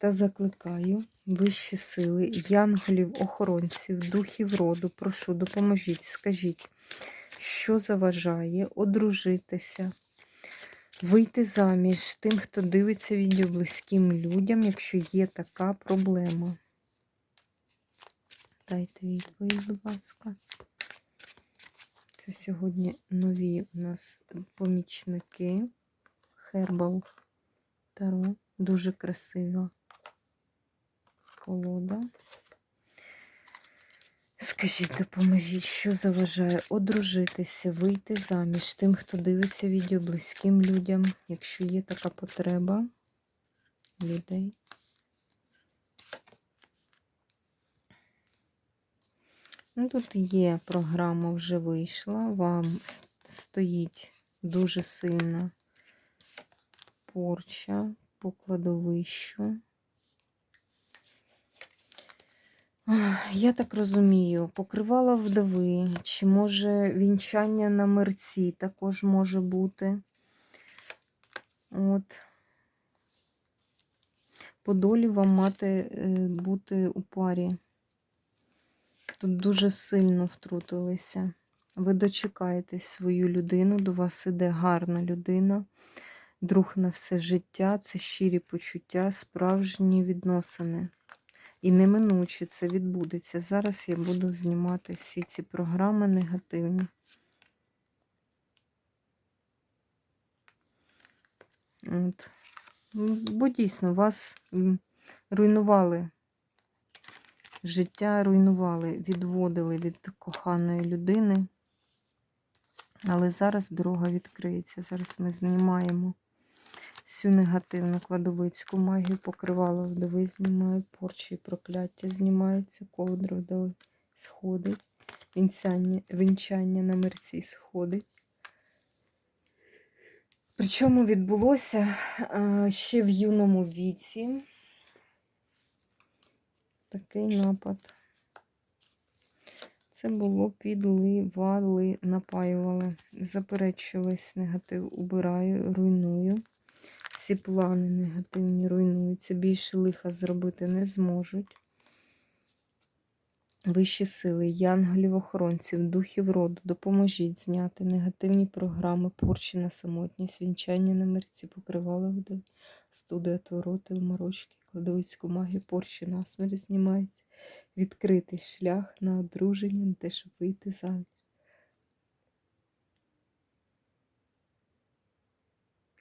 Та закликаю вищі сили, янголів, охоронців, духів роду, прошу, допоможіть, скажіть, що заважає одружитися, вийти заміж тим, хто дивиться відео близьким людям, якщо є така проблема. Дайте відповідь, будь ласка. Це сьогодні нові у нас помічники. Хербал Таро. Дуже красиво колода. Скажіть, допоможіть, що заважає одружитися, вийти заміж тим, хто дивиться відео близьким людям, якщо є така потреба людей. Ну, Тут є програма, вже вийшла, вам стоїть дуже сильна порча по кладовищу. Я так розумію, покривала вдови, чи може вінчання на мерці також може бути. От. По долі вам мати е, бути у парі. Тут дуже сильно втрутилися. Ви дочекаєтесь свою людину, до вас іде гарна людина, друг на все життя, це щирі почуття, справжні відносини. І неминуче це відбудеться. Зараз я буду знімати всі ці програми негативні. От. Бо дійсно вас руйнували життя, руйнували, відводили від коханої людини. Але зараз дорога відкриється. Зараз ми знімаємо всю негативну кладовицьку магію, покривало вдови, знімаю, порчі прокляття знімаються, ковдра вдови сходить, вінчання, вінчання на мерці сходить. Причому відбулося ще в юному віці такий напад. Це було підливали, напаювали. Заперечувались негатив, убираю, руйную. Всі плани негативні руйнуються, більше лиха зробити не зможуть. Вищі сили, янголів, охоронців, духів роду, допоможіть зняти негативні програми, порчі на самотність, вінчання на мерці, покривали вдаль, студія твороти, морочки, кладовицьку магію, порчі насмерть знімається, відкритий шлях на одруження, те, щоб вийти заміж.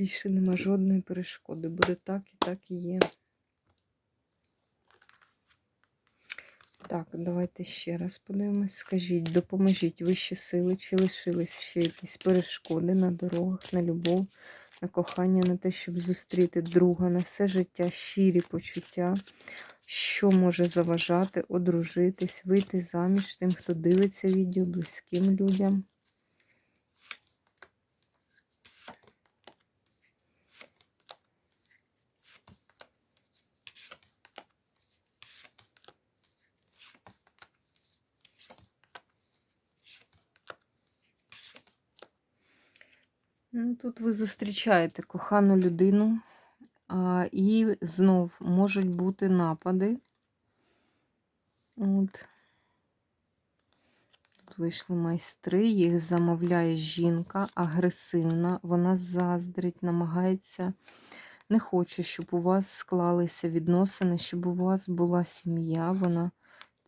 Більше нема жодної перешкоди. Буде так і так і є. Так, давайте ще раз подивимось. Скажіть, допоможіть вищі сили, чи лишились ще якісь перешкоди на дорогах, на любов, на кохання, на те, щоб зустріти друга, на все життя, щирі почуття, що може заважати, одружитись, вийти заміж тим, хто дивиться відео близьким людям. Ну, Тут ви зустрічаєте кохану людину, а, і знов можуть бути напади. От. Тут вийшли майстри, їх замовляє жінка, агресивна, вона заздрить, намагається, не хоче, щоб у вас склалися відносини, щоб у вас була сім'я, вона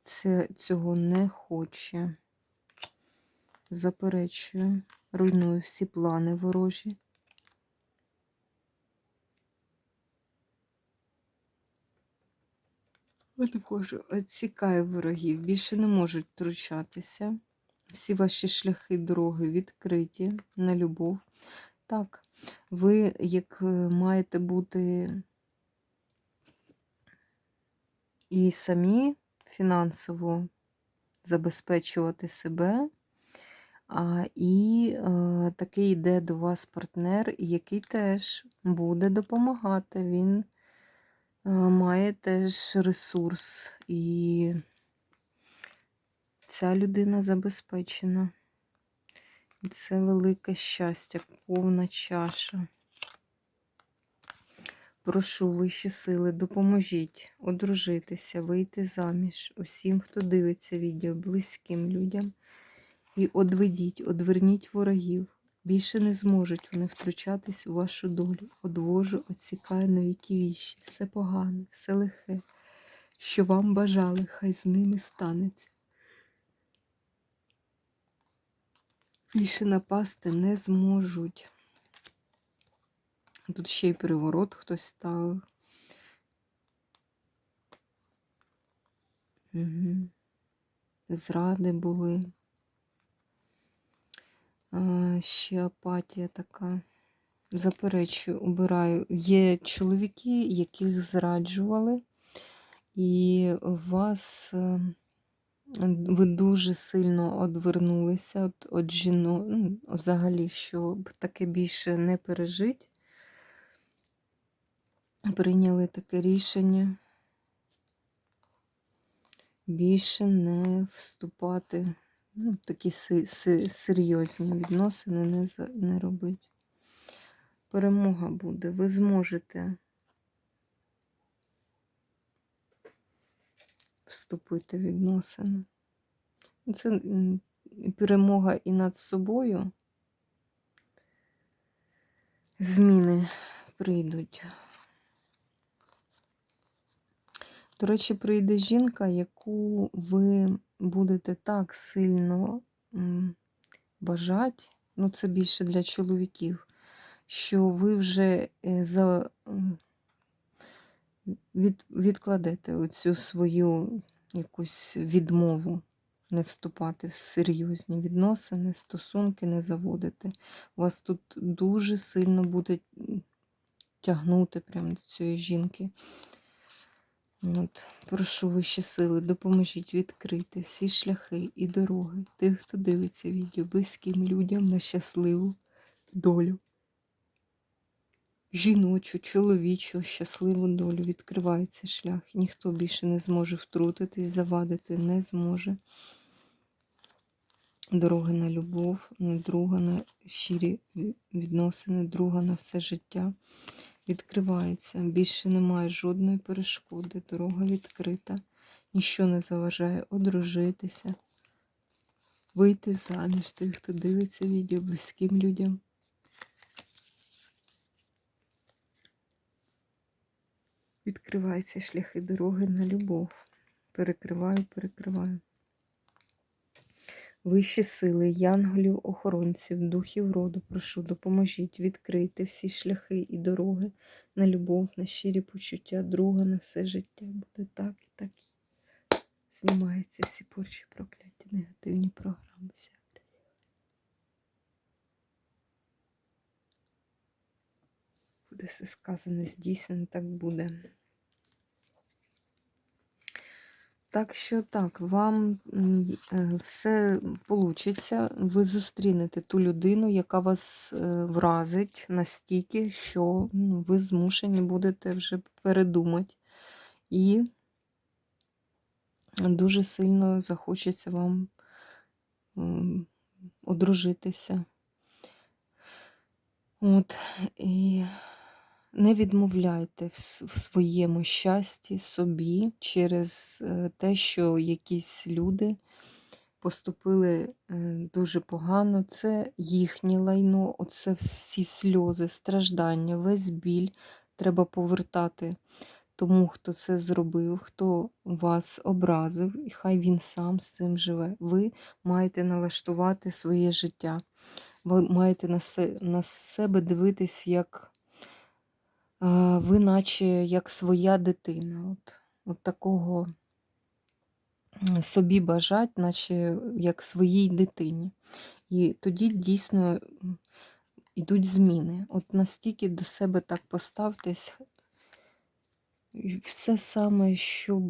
це, цього не хоче. Заперечую. Руйную всі плани ворожі. Відсікаю ворогів, більше не можуть втручатися. Всі ваші шляхи, дороги відкриті на любов. Так, ви, як е, маєте бути і самі фінансово забезпечувати себе. І е, такий йде до вас партнер, який теж буде допомагати. Він е, має теж ресурс, і ця людина забезпечена. І це велике щастя, повна чаша. Прошу вищі сили, допоможіть одружитися, вийти заміж усім, хто дивиться відео, близьким людям. І одведіть, одверніть ворогів. Більше не зможуть вони втручатись у вашу долю. Одвожу, отсікаю на віки віщі. Все погане, все лихе, що вам бажали, хай з ними станеться. Більше напасти не зможуть. Тут ще й переворот хтось ставив. Угу. Зради були. А, ще апатія така. Заперечую, убираю. Є чоловіки, яких зраджували, і вас е, ви дуже сильно одвернулися от, от жінок, ну, взагалі, щоб таке більше не пережити. Прийняли таке рішення. Більше не вступати ну, такі серйозні відносини не, не робити. Перемога буде, ви зможете вступити в відносини. Це перемога і над собою. Зміни прийдуть. До речі, прийде жінка, яку ви будете так сильно бажати, ну це більше для чоловіків, що ви вже е, за, від, відкладете оцю свою якусь відмову. Не вступати в серйозні відносини, стосунки не заводити. Вас тут дуже сильно буде тягнути прямо до цієї жінки. От, Прошу вищі сили, допоможіть відкрити всі шляхи і дороги тих, хто дивиться відео близьким людям на щасливу долю. Жіночу, чоловічу, щасливу долю відкривається шлях. Ніхто більше не зможе втрутитись, завадити не зможе. Дорога на любов, на друга на щирі відносини, друга на все життя відкривається. Більше немає жодної перешкоди. Дорога відкрита, ніщо не заважає одружитися, вийти заміж тих, хто дивиться відео близьким людям. Відкриваються шляхи дороги на любов. Перекриваю, перекриваю. Вищі сили, янголів, охоронців, духів роду, прошу, допоможіть відкрити всі шляхи і дороги на любов, на щирі почуття, друга на все життя. Буде так і так. Знімаються всі порчі прокляття, негативні програми. Буде все сказане, здійснено, так буде. Так що так, вам е, все вийде, ви зустрінете ту людину, яка вас е, вразить настільки, що ну, ви змушені будете вже передумати. І дуже сильно захочеться вам одружитися. От, і не відмовляйте в своєму щасті собі через е, те, що якісь люди поступили е, дуже погано. Це їхнє лайно, оце всі сльози, страждання, весь біль треба повертати тому, хто це зробив, хто вас образив, і хай він сам з цим живе. Ви маєте налаштувати своє життя. Ви маєте на себе дивитись як ви наче як своя дитина. От, от такого собі бажать, наче як своїй дитині. І тоді дійсно йдуть зміни. От настільки до себе так поставтесь, Все саме, що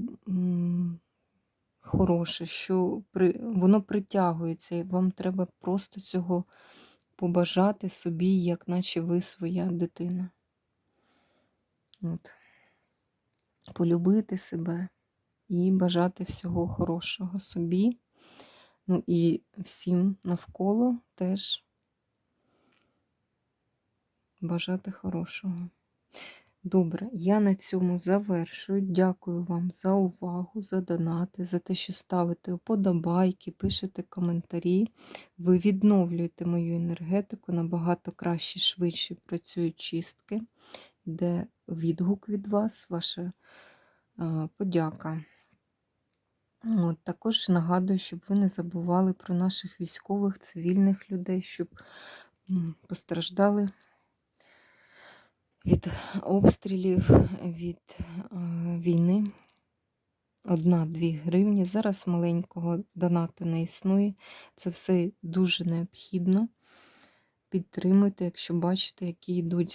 хороше, що при, воно притягується, і вам треба просто цього побажати собі, як наче ви своя дитина. От. Полюбити себе і бажати всього хорошого собі. Ну і всім навколо теж бажати хорошого. Добре, я на цьому завершую. Дякую вам за увагу, за донати, за те, що ставите вподобайки, пишете коментарі. Ви відновлюєте мою енергетику набагато краще, швидше працюють чистки, де відгук від вас, ваша подяка. От, також нагадую, щоб ви не забували про наших військових, цивільних людей, щоб постраждали від обстрілів, від війни. Одна-дві гривні. Зараз маленького донату не існує. Це все дуже необхідно. Підтримуйте, якщо бачите, які йдуть